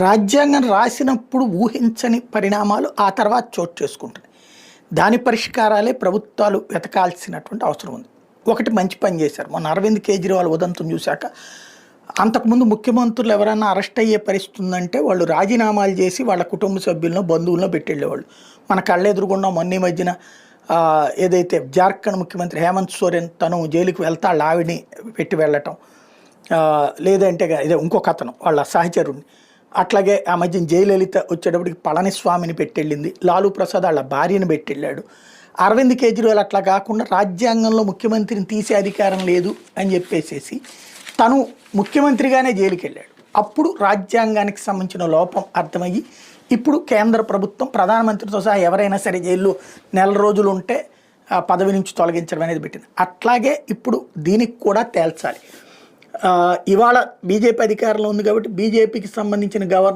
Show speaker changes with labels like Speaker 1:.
Speaker 1: రాజ్యాంగం రాసినప్పుడు ఊహించని పరిణామాలు ఆ తర్వాత చోటు చేసుకుంటాయి. దాని పరిష్కారాలే ప్రభుత్వాలు వెతకాల్సినటువంటి అవసరం ఉంది. ఒకటి మంచి పని చేశారు. మొన్న అరవింద్ కేజ్రీవాల్ ఉదంతం చూశాక అంతకుముందు ముఖ్యమంత్రులు ఎవరైనా అరెస్ట్ అయ్యే పరిస్థితి ఉందంటే వాళ్ళు రాజీనామాలు చేసి వాళ్ళ కుటుంబ సభ్యులను బంధువులను పెట్టెళ్ళేవాళ్ళు. మన కళ్ళెదురుగుండా మొన్న మధ్యన ఏదైతే జార్ఖండ్ ముఖ్యమంత్రి హేమంత్ సోరెన్ తను జైలుకి వెళ్తా వాళ్ళ ఆవిడని పెట్టి వెళ్ళటం లేదంటే ఇదే ఇంకొక అతను వాళ్ళ సహచరుణ్ణి. అట్లాగే ఆ మధ్య జయలలిత వచ్చేటప్పటికి పళనిస్వామిని పెట్టెళ్ళింది. లాలూ ప్రసాద్ వాళ్ళ భార్యను పెట్టెళ్ళాడు. అరవింద్ కేజ్రీవాల్ అట్లా కాకుండా రాజ్యాంగంలో ముఖ్యమంత్రిని తీసే అధికారం లేదు అని చెప్పేసేసి తను ముఖ్యమంత్రిగానే జైలుకి వెళ్ళాడు అప్పుడు రాజ్యాంగానికి సంబంధించిన లోపం అర్థమయ్యి ఇప్పుడు కేంద్ర ప్రభుత్వం ప్రధానమంత్రితో సహా ఎవరైనా సరే జైల్లో నెల రోజులు ఉంటే ఆ పదవి నుంచి తొలగించడం అనేది పెట్టింది. అట్లాగే ఇప్పుడు దీనికి కూడా తేల్చాలి. ఇవాళ బీజేపీ అధికారంలో ఉంది కాబట్టి బీజేపీకి సంబంధించిన గవర్నర్